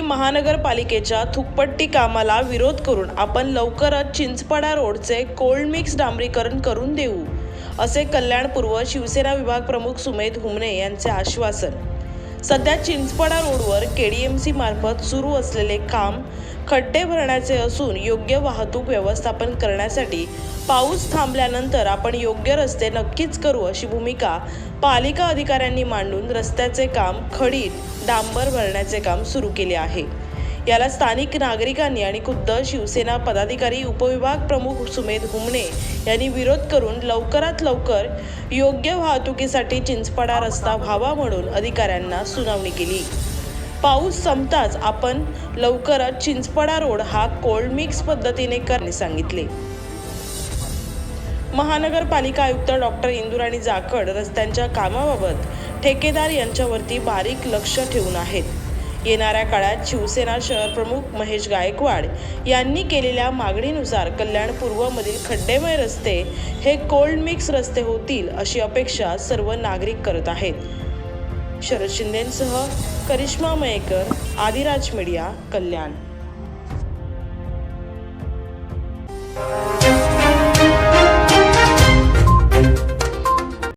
महानगरपालिकेच्या थुकपट्टी कामाला विरोध करून आपण लवकरच चिंचपाडा रोडचे कोल्ड मिक्स डांबरीकरण करून देऊ असे कल्याणपूर्व शिवसेना विभाग प्रमुख सुमेध हुमने यांचे आश्वासन. सध्या चिंचपडा रोडवर केडीएमसी मार्फत सुरू असलेले काम खड्डे भरण्याचे असून योग्य वाहतूक व्यवस्थापन करण्यासाठी पाऊस थांबल्यानंतर आपण योग्य रस्ते नक्कीच करू अशी भूमिका पालिका अधिकाऱ्यांनी मांडून रस्त्याचे काम खडीत डांबर भरण्याचे काम सुरू केले आहे. याला स्थानिक नागरिकांनी आणि खुद्द शिवसेना पदाधिकारी उपविभाग प्रमुख सुमेध हुमणे यांनी विरोध करून लवकरात लवकर योग्य वाहतुकीसाठी चिंचपाडा रस्ता व्हावा म्हणून अधिकाऱ्यांना सुनावणी केली. पाऊस संपताच आपण लवकरच चिंचपडा रोड हा कोल्ड मिक्स पद्धतीने करणे सांगितले. महानगरपालिका आयुक्त डॉक्टर इंदुराणी जाखड रस्त्यांच्या कामाबाबत ठेकेदार यांच्यावरती बारीक लक्ष ठेवून आहेत. येणाऱ्या काळात शिवसेना शहर प्रमुख महेश गायकवाड यांनी केलेल्या मागणीनुसार कल्याण पूर्वमधील खड्डेमय रस्ते हे कोल्ड मिक्स रस्ते होतील अशी अपेक्षा सर्व नागरिक करत आहेत. शरद शिंदेसह करिश्मा मयेकर आदिराज मीडिया कल्याण.